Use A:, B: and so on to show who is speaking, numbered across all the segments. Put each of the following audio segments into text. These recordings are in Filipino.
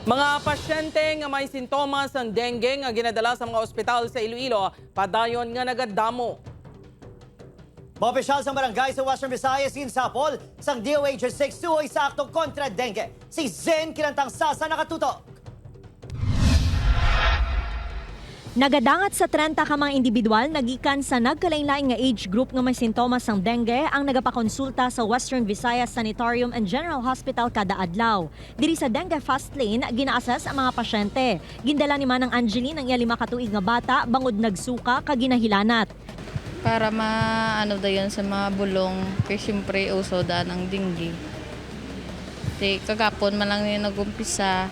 A: Mga pasyente nga may sintomas ng dengue nga ginadala sa mga ospital sa Iloilo, padayon nga nagadamo.
B: Mga opisyal sa barangay sa Western Visayas, Ginsapol, sang DOH 6 sa aktong kontra dengue. Si Zen Kilantang Sasa nakatutok.
C: Nagadangat sa 30 ka mga individual nagikan sa nagkalain-lain nga age group nga may sintomas ng dengue ang nagapakonsulta sa Western Visayas Sanitarium and General Hospital kada adlaw. Diri sa dengue fast lane ginaasas ang mga pasyente. Gindala ni Manang Angeline ang iya lima ka tuig nga bata bangod nagsuka kag ginahilanat.
D: para maano da yun sa mga bulong kay siyempre uso da ng dinggi. Di kagapon man lang yung nagumpisa.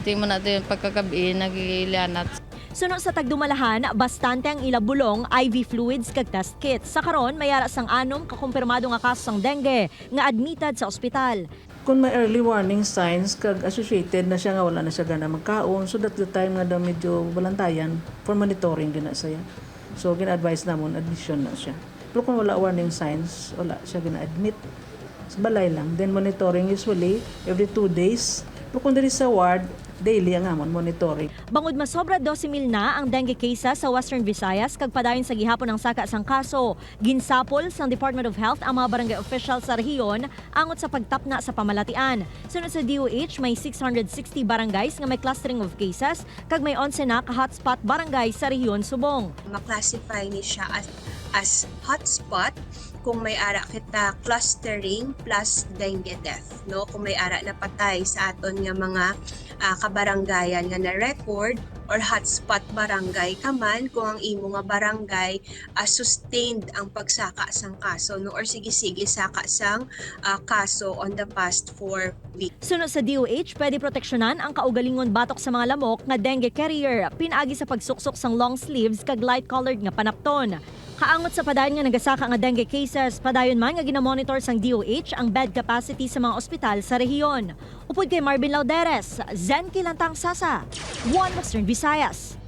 D: Di mo na yun pagkagabi nagilianat.
C: Suno sa tagdumalahan, bastante ang ilabulong, IV fluids kag test kits. Sa karon mayara sang anom kakumpirmado nga kaso sang dengue nga admitted sa ospital.
E: kung may early warning signs kag associated na siya nga wala na siya gana magkaon so that the time nga daw medyo balantayan for monitoring gina siya. So gina-advise namon admission na siya. Pero kung wala warning signs wala siya gina-admit sa balay lang. Then monitoring usually every two days. Pero kung diri sa ward daily ang amon monitoring
C: Bangod masobra 12,000 na ang dengue cases sa Western Visayas kag padayon sa gihapon ng saka sang kaso. Ginsapol sang Department of Health ang mga barangay officials sa rehiyon angot sa pagtapna sa pamalatian. Sunod sa DOH may 660 barangays nga may clustering of cases kag may 11 na ka hotspot barangay sa rehiyon Subong.
F: ma-classify ni siya as, as hotspot kung may ara kita clustering plus dengue death no? Kung may ara na patay sa aton nga mga ah, kabaranggayan nga na record or hotspot barangay kaman kung ang imo nga barangay ah, sustained ang pagsaka sang kaso no? Or sige-sige saka sang ah, kaso on the past four weeks.
C: Sunod sa DOH, pwede proteksyonan ang kaugalingon batok sa mga lamok nga dengue carrier, pinaagi sa pagsuksok sang long sleeves kag light-colored nga panapton. Kaangot sa padayon nga nagasaka nga dengue cases, padayon man nga ginamonitor sang DOH ang bed capacity sa mga ospital sa rehiyon. Upod kay Marvin Lauderes, Zen Kilantang Sasa, One Western Visayas.